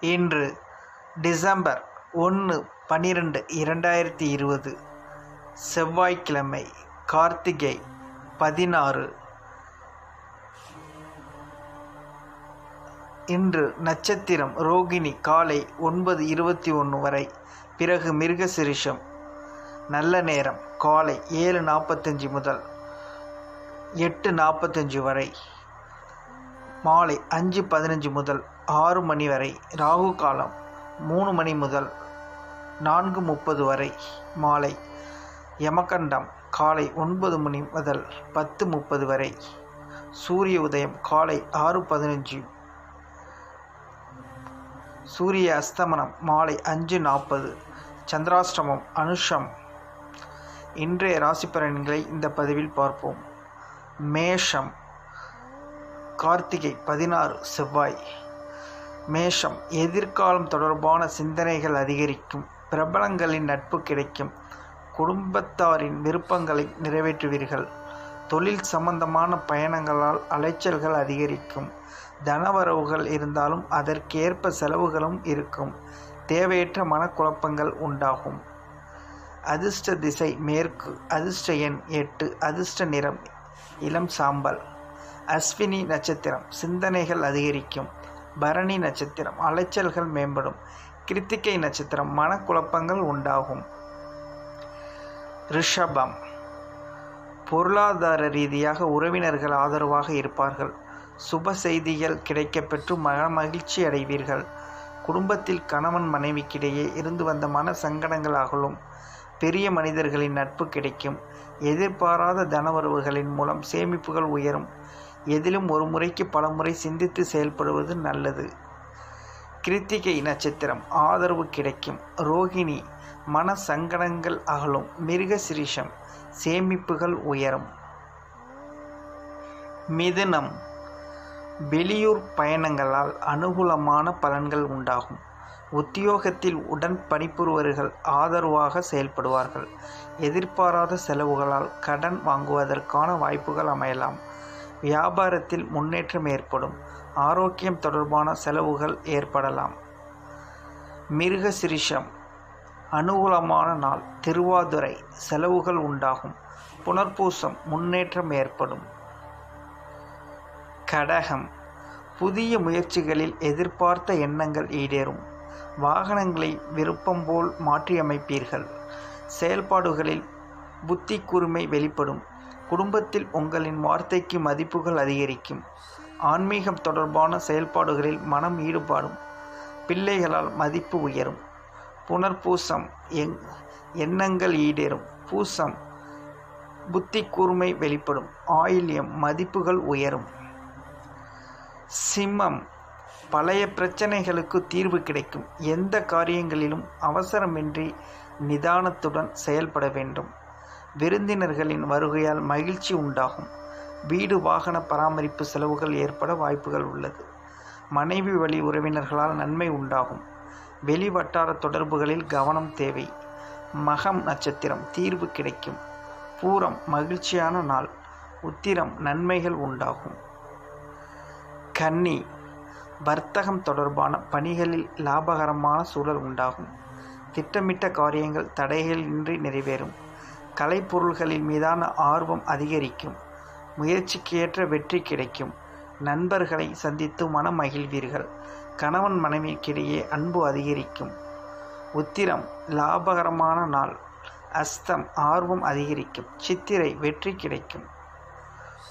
இன்று டிசம்பர் ஒன்று பன்னிரெண்டு இரண்டாயிரத்தி இருபது. செவ்வாய்க்கிழமை கார்த்திகை பதினாறு. இன்று நட்சத்திரம் ரோகிணி காலை ஒன்பது இருபத்தி ஒன்று வரை. பிறகு மிருகசிரிஷம் நல்ல நேரம். காலை ஏழு நாற்பத்தஞ்சு முதல் எட்டு நாற்பத்தஞ்சு வரை. மாலை அஞ்சு பதினஞ்சு முதல் ஆறு மணி வரை. ராகு காலம் மூணு மணி முதல் நான்கு முப்பது வரை. மாலை யமகண்டம் காலை ஒன்பது மணி முதல் பத்து முப்பது வரை. சூரிய உதயம் காலை ஆறு பதினஞ்சு. சூரிய அஸ்தமனம் மாலை அஞ்சு நாற்பது சந்திராஷ்டமம் அனுஷம் இன்றைய ராசி பலன்களை இந்த பதிவில் பார்ப்போம். மேஷம் கார்த்திகை பதினாறு செவ்வாய். மேஷம் எதிர்காலம் தொடர்பான சிந்தனைகள் அதிகரிக்கும் பிரபலங்களின் நட்பு கிடைக்கும் குடும்பத்தாரின் விருப்பங்களை நிறைவேற்றுவீர்கள். தொழில் சம்பந்தமான பயணங்களால் அலைச்சல்கள் அதிகரிக்கும் தனவரவுகள் இருந்தாலும் அதற்கேற்ப செலவுகளும் இருக்கும் தேவையற்ற மனக்குழப்பங்கள் உண்டாகும். அதிர்ஷ்ட திசை மேற்கு அதிர்ஷ்ட எண் எட்டு அதிர்ஷ்ட நிறம் இளம் சாம்பல். அஸ்வினி நட்சத்திரம் சிந்தனைகள் அதிகரிக்கும். பரணி நட்சத்திரம் அலைச்சல்கள் மேம்படும். கிருத்திகை நட்சத்திரம் மனக்குழப்பங்கள் உண்டாகும். ரிஷபம் பொருளாதார ரீதியாக உறவினர்கள் ஆதரவாக இருப்பார்கள். சுப செய்திகள் கிடைக்கப்பெற்று மன மகிழ்ச்சி அடைவீர்கள். குடும்பத்தில் கணவன் மனைவிக்கிடையே இருந்து வந்த மன சங்கடங்கள் அகலும். பெரிய மனிதர்களின் நட்பு கிடைக்கும். எதிர்பாராத தனவரவுகளின் மூலம் சேமிப்புகள் உயரும். எதிலும் ஒரு முறைக்கு பல முறை சிந்தித்து செயல்படுவது நல்லது. கிருத்திகை நட்சத்திரம் ஆதரவு கிடைக்கும். ரோகிணி மன சங்கடங்கள் அகலும். மிருக சிரீஷம் சேமிப்புகள் உயரும். மிதுனம் வெளியூர் பயணங்களால் அனுகூலமான பலன்கள் உண்டாகும். உத்தியோகத்தில் உடன் பணிபுரிவர்கள் ஆதரவாக செயல்படுவார்கள். எதிர்பாராத செலவுகளால் கடன் வாங்குவதற்கான வாய்ப்புகள் அமையலாம். வியாபாரத்தில் முன்னேற்றம் ஏற்படும். ஆரோக்கியம் தொடர்பான செலவுகள் ஏற்படலாம். மிருக சிரிஷம் அனுகூலமான நாள் திருவாதுரை செலவுகள் உண்டாகும். புனர்பூசம் முன்னேற்றம் ஏற்படும். கடகம். புதிய முயற்சிகளில் எதிர்பார்த்த எண்ணங்கள் ஈடேறும். வாகனங்களை விருப்பம் போல் மாற்றியமைப்பீர்கள். செயல்பாடுகளில் புத்தி கூர்மை வெளிப்படும். குடும்பத்தில் உங்களின் வார்த்தைக்கு மதிப்புகள் அதிகரிக்கும். ஆன்மீகம் தொடர்பான செயல்பாடுகளில் மனம் ஈடுபாடும். பிள்ளைகளால் மதிப்பு உயரும். புனர்பூசம் எங் எண்ணங்கள் ஈடேறும். பூசம் புத்தி கூர்மை வெளிப்படும். ஆயில்யம் மதிப்புகள் உயரும். சிம்மம் பழைய பிரச்சனைகளுக்கு தீர்வு கிடைக்கும். எந்த காரியங்களிலும் அவசரமின்றி நிதானத்துடன் செயல்பட வேண்டும். விருந்தினர்களின் வருகையால் மகிழ்ச்சி உண்டாகும். வீடு வாகன பராமரிப்பு செலவுகள் ஏற்பட வாய்ப்புகள் உள்ளது. மனைவி வழி உறவினர்களால் நன்மை உண்டாகும். வெளி வட்டார தொடர்புகளில் கவனம் தேவை. மகம் நட்சத்திரம் தீர்வு கிடைக்கும். பூரம் மகிழ்ச்சியான நாள். உத்திரம் நன்மைகள் உண்டாகும். கன்னி வர்த்தகம் தொடர்பான பணிகளில் லாபகரமான சூழல் உண்டாகும். திட்டமிட்ட காரியங்கள் தடைகளின்றி நிறைவேறும். கலைப்பொருள்களின் மீதான ஆர்வம் அதிகரிக்கும். முயற்சிக்கேற்ற வெற்றி கிடைக்கும். நண்பர்களை சந்தித்து மனம் மகிழ்வீர்கள் கணவன் மனைவிக்கிடையே அன்பு அதிகரிக்கும். உத்திரம் லாபகரமான நாள். அஸ்தம் ஆர்வம் அதிகரிக்கும். சித்திரை வெற்றி கிடைக்கும்.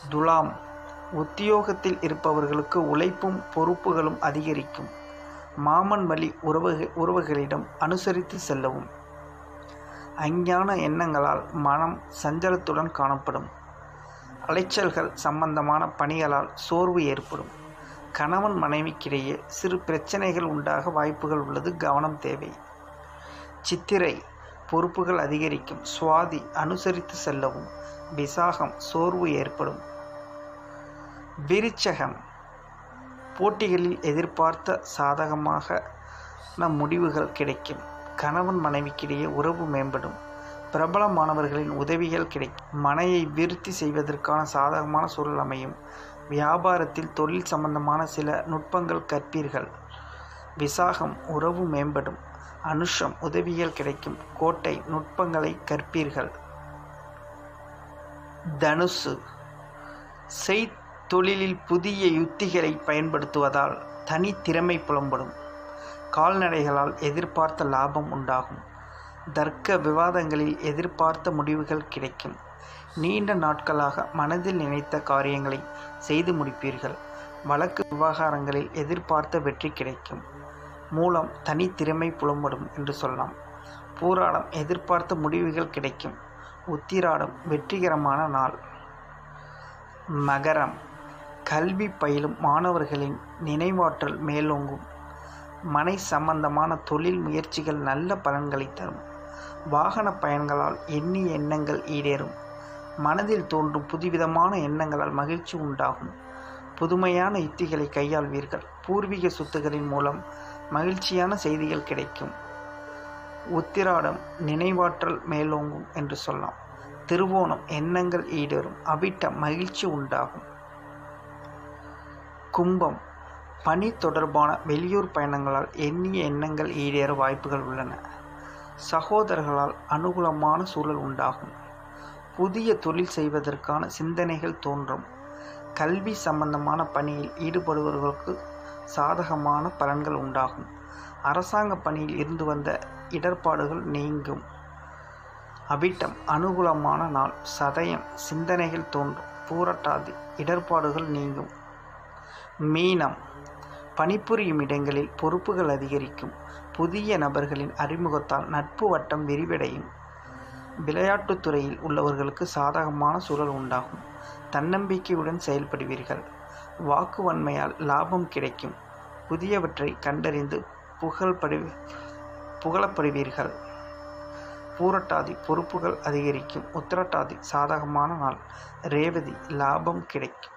துலாம் உத்தியோகத்தில் இருப்பவர்களுக்கு உழைப்பும் பொறுப்புகளும் அதிகரிக்கும். மாமன் வழி உறவு உறவுகளிடம் அனுசரித்து செல்லவும். அஞ்ஞான எண்ணங்களால் மனம் சஞ்சலத்துடன் காணப்படும். அலைச்சல்கள் சம்பந்தமான பணிகளால் சோர்வு ஏற்படும். கணவன் மனைவிக்கிடையே சிறு பிரச்சனைகள் உண்டாக வாய்ப்புகள் உள்ளது கவனம் தேவை. சித்திரை பொறுப்புகள் அதிகரிக்கும். சுவாதி அனுசரித்து செல்லவும். விசாகம் சோர்வு ஏற்படும். விருச்சகம் போட்டிகளில் எதிர்பார்த்த சாதகமாக நம் முடிவுகள் கிடைக்கும். கணவன் மனைவிக்கிடையே உறவு மேம்படும். பிரபலமானவர்களின் உதவிகள் கிடைக்கும். மனையை விருத்தி செய்வதற்கான சாதகமான சூழல் அமையும். வியாபாரத்தில் தொழில் சம்பந்தமான சில நுட்பங்கள் கற்பீர்கள். விசாகம் உறவு மேம்படும். அனுஷம் உதவிகள் கிடைக்கும். கோட்டை நுட்பங்களை கற்பீர்கள். தனுசு தொழிலில் புதிய யுத்திகளை பயன்படுத்துவதால் தனித்திறமை புலம்படும். கால்நடைகளால் எதிர்பார்த்த லாபம் உண்டாகும். தர்க்க விவாதங்களில் எதிர்பார்த்த முடிவுகள் கிடைக்கும். நீண்ட நாட்களாக மனதில் நினைத்த காரியங்களை செய்து முடிப்பீர்கள். வழக்கு விவகாரங்களில் எதிர்பார்த்த வெற்றி கிடைக்கும். மூலம் தனித்திறமை புலம்படும் என்று சொல்லலாம். பூராடம் எதிர்பார்த்த முடிவுகள் கிடைக்கும். உத்திராடம் வெற்றிகரமான நாள். மகரம். கல்வி பயிலும் மாணவர்களின் நினைவாற்றல் மேலோங்கும். மனை சம்பந்தமான தொழில் முயற்சிகள் நல்ல பலன்களை தரும். வாகன பயன்களால் எண்ணிய எண்ணங்கள் ஈடேறும். மனதில் தோன்றும் புதுவிதமான எண்ணங்களால் மகிழ்ச்சி உண்டாகும். புதுமையான யுத்திகளை கையாள்வீர்கள். பூர்வீக சொத்துகளின் மூலம் மகிழ்ச்சியான செய்திகள் கிடைக்கும். உத்திராடம் நினைவாற்றல் மேலோங்கும் என்று சொல்லலாம். திருவோணம் எண்ணங்கள் ஈடேறும். அவிட்டம் மகிழ்ச்சி உண்டாகும். கும்பம். பணி தொடர்பான வெளியூர் பயணங்களால் எண்ணிய எண்ணங்கள் ஈடேற வாய்ப்புகள் உள்ளன. சகோதரர்களால் அனுகூலமான சூழல் உண்டாகும். புதிய தொழில் செய்வதற்கான சிந்தனைகள் தோன்றும். கல்வி சம்பந்தமான பணியில் ஈடுபடுபவர்களுக்கு சாதகமான பலன்கள் உண்டாகும். அரசாங்க பணியில் இருந்து வந்த இடர்பாடுகள் நீங்கும். அபிட்டம் அனுகூலமான நாள் சதயம் சிந்தனைகள் தோன்றும். பூரட்டாதி இடர்பாடுகள் நீங்கும். மீனம். பணிபுரியும் இடங்களில் பொறுப்புகள் அதிகரிக்கும். புதிய நபர்களின் அறிமுகத்தால் நட்பு வட்டம் விரிவடையும். விளையாட்டுத்துறையில் உள்ளவர்களுக்கு சாதகமான சூழல் உண்டாகும். தன்னம்பிக்கையுடன் செயல்படுவீர்கள். வாக்குவன்மையால் லாபம் கிடைக்கும். புதியவற்றை கண்டறிந்து புகழ்படு புகழப்படுவீர்கள். பூரட்டாதி பொறுப்புகள் அதிகரிக்கும். உத்திரட்டாதி சாதகமான நாள். ரேவதி லாபம் கிடைக்கும்.